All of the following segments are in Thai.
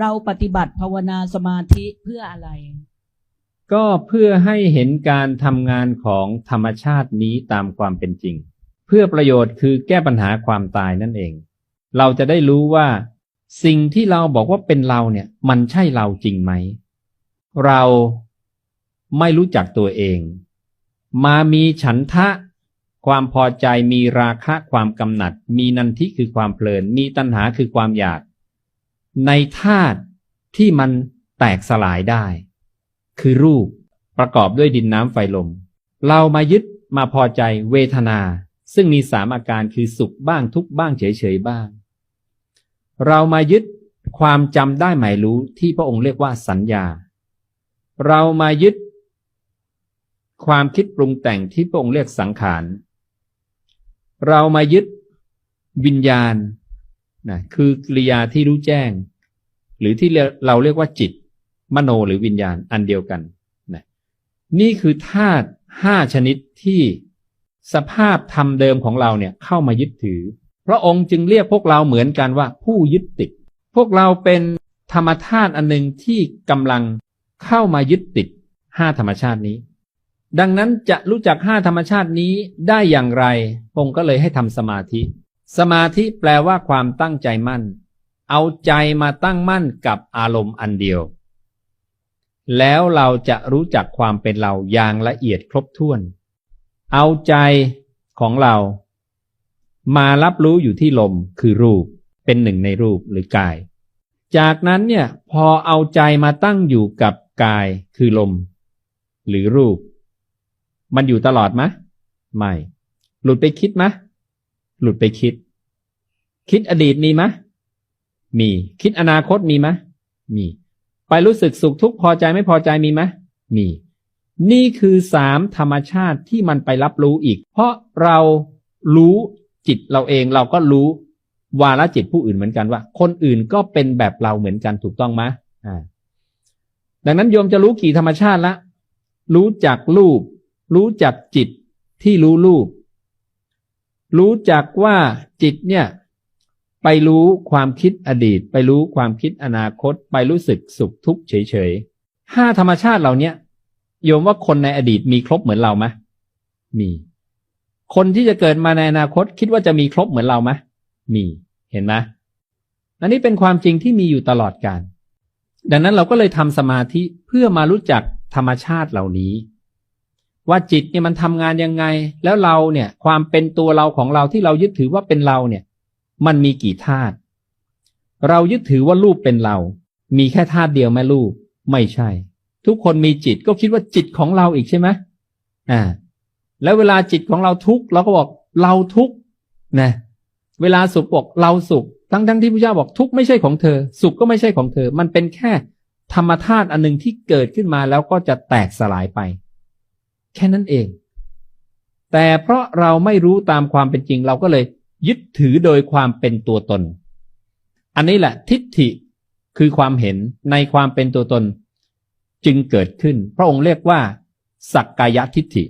เราปฏิบัติภาวนาสมาธิเพื่ออะไร ก็เพื่อให้เห็นการทำงานของธรรมชาตินี้ตามความเป็นจริง เพื่อประโยชน์คือแก้ปัญหาความตายนั่นเอง เราจะได้รู้ว่า สิ่งที่เราบอกว่าเป็นเราเนี่ย มันใช่เราจริงไหม เราไม่รู้จักตัวเอง มามีฉันทะ ความพอใจมีราคะความกำหนัด มีนันทิคือความเพลิน มีตัณหาคือความอยาก ในธาตุที่มันแตกสลายได้ คือรูปประกอบด้วยดินน้ำไฟลม เรามายึดมาพอใจเวทนา ซึ่งมีสามอาการคือสุขบ้างทุกบ้างเฉยๆบ้าง เรามายึดความจำได้หมายรู้ที่พระองค์เรียกว่าสัญญา เรามายึด ความคิดปรุงแต่งที่พระองค์เรียกสังขาร เรามายึดวิญญาณ นะคือกิริยาที่รู้แจ้ง หรือที่เราเรียกว่าจิต มโนหรือวิญญาณอันเดียวกันนะนี่คือธาตุห้าชนิดที่สภาพธรรมเดิมของเราเนี่ยเข้ามายึดถือ พระองค์จึงเรียกพวกเราเหมือนกันว่าผู้ยึดติด พวกเราเป็นธรรมธาตุอันหนึ่งที่กำลังเข้ามายึดติดห้าธรรมชาตินี้ ดังนั้นจะรู้จักห้าธรรมชาตินี้ได้อย่างไรพระองค์ก็เลยให้ทำสมาธิ สมาธิแปลว่าความตั้งใจมั่น เอาใจมาตั้งมั่นกับอารมณ์อันเดียว แล้วเราจะรู้จักความเป็นเราอย่างละเอียดครบถ้วน เอาใจของเรา มารับรู้อยู่ที่ลมคือรูปเป็นหนึ่งในรูปหรือกาย จากนั้นเนี่ยพอเอาใจมาตั้งอยู่กับกายคือลม หรือรูป มันอยู่ตลอดไหมไม่ หลุดไปคิดไหมหลุดไปคิด คิดอดีตมีไหมมี คิดอนาคตมีไหมมี ไปรู้สึกสุขทุกข์พอใจไม่พอใจมีไหมมี นี่คือสามธรรมชาติที่มันไปรับรู้อีก เพราะเรารู้จิตเราเองเราก็รู้วาระจิตผู้อื่นเหมือนกันว่า คนอื่นก็เป็นแบบเราเหมือนกันถูกต้องไหมอ่า ดังนั้นโยมจะรู้กี่ธรรมชาติละ รู้จักรูป รู้จักจิตที่รู้รูป รู้จักว่าจิตเนี่ย ไปรู้ความคิดอดีต ไปรู้ความคิดอนาคต ไปรู้สึกสุขทุกข์เฉยๆห้าธรรมชาติเหล่านี้ยโยมว่าคนในอดีตมีครบเหมือนเราไหมมี คนที่จะเกิดมาในอนาคตคิดว่าจะมีครบเหมือนเราไหมมีเห็นไหมอันนี้เป็นความจริงที่มีอยู่ตลอดกาลดังนั้นเราก็เลยทำสมาธิเพื่อมารู้จักธรรมชาติเหล่านี้ ว่าจิตเนี่ยมันทำงานยังไง แล้วเราเนี่ย ความเป็นตัวเราของเราที่เรายึดถือว่าเป็นเราเนี่ย มันมีกี่ธาตุเรายึดถือว่ารูปเป็นเรา มีแค่ธาตุเดียวแม่รูป ไม่ใช่ ทุกคนมีจิตก็คิดว่าจิตของเราอีกใช่ไหมอ่า แล้วเวลาจิตของเราทุกข์เราก็บอกเราทุกข์นะ เวลาสุขบอกเราสุข ทั้งทั้งที่พระเจ้าบอกทุกข์ไม่ใช่ของเธอ สุขก็ไม่ใช่ของเธอ มันเป็นแค่ธรรมธาตุอันหนึ่งที่เกิดขึ้นมาแล้วก็จะแตกสลายไป แค่นั้นเอง แต่เพราะเราไม่รู้ตามความเป็นจริงเราก็เลย ยึดถือโดยความเป็นตัวตน อันนี้แหละทิฏฐิคือความเห็นในความเป็นตัวตนจึงเกิดขึ้น พระองค์เรียกว่า สักกายทิฏฐิ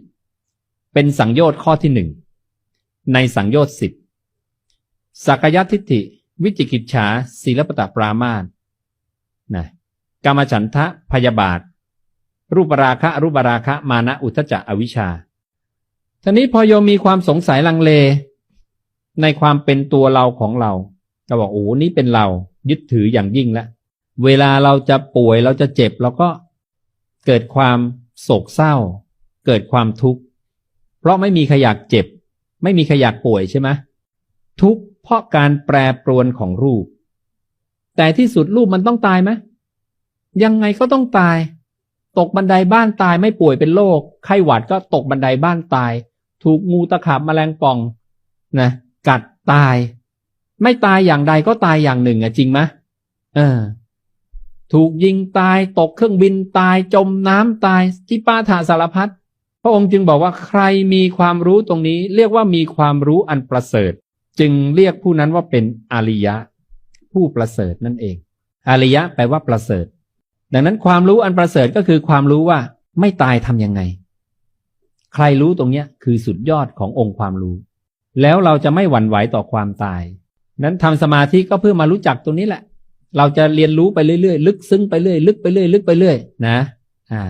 เป็นสังโยชน์ข้อที่หนึ่งในสังโยชน์สิบสักกายทิฏฐิ วิจิกิจฉาศีลปตปรามาสนะกามฉันทะพยาบาท รูปราคะรูปราคะมานะอุทจจะอวิชชาทีนี้พอโยมมีความสงสัยลังเล ในความเป็นตัวเราของเรา ก็บอกโอ้นี่เป็นเรายึดถืออย่างยิ่งแล้วเวลาเราจะป่วยเราจะเจ็บเราก็เกิดความโศกเศร้า เกิดความทุกข์ เพราะไม่มีใครอยากเจ็บ ไม่มีใครอยากป่วยใช่ไหมทุกข์เพราะการแปรปรวนของรูป แต่ที่สุดรูปมันต้องตายไหมยังไงก็ต้องตาย ตกบันไดบ้านตายไม่ป่วยเป็นโรคไข้หวัดก็ตกบันไดบ้านตาย ถูกงูตะขาบแมลงป่องนะ กัดตาย ไม่ตายอย่างใดก็ตายอย่างหนึ่งอะจริงไหมเออ ถูกยิงตายตกเครื่องบินตายจมน้ำตายที่ป้าถาสารพัดพระองค์จึงบอกว่าใครมีความรู้ตรงนี้ เรียกว่ามีความรู้อันประเสริฐ จึงเรียกผู้นั้นว่าเป็นอริยะ ผู้ประเสริฐนั่นเอง อริยะแปลว่าประเสริฐ ดังนั้นความรู้อันประเสริฐก็คือความรู้ว่าไม่ตายทำยังไง ใครรู้ตรงเนี้ยคือสุดยอดขององค์ความรู้ แล้วเราจะไม่หวั่นไหวต่อความตาย นั้นทำสมาธิก็เพื่อมารู้จักตัวนี้แหละ เราจะเรียนรู้ไปเรื่อยๆ ลึกซึ้งไปเรื่อย ลึกไปเรื่อย ลึกไปเรื่อย นะ อ่า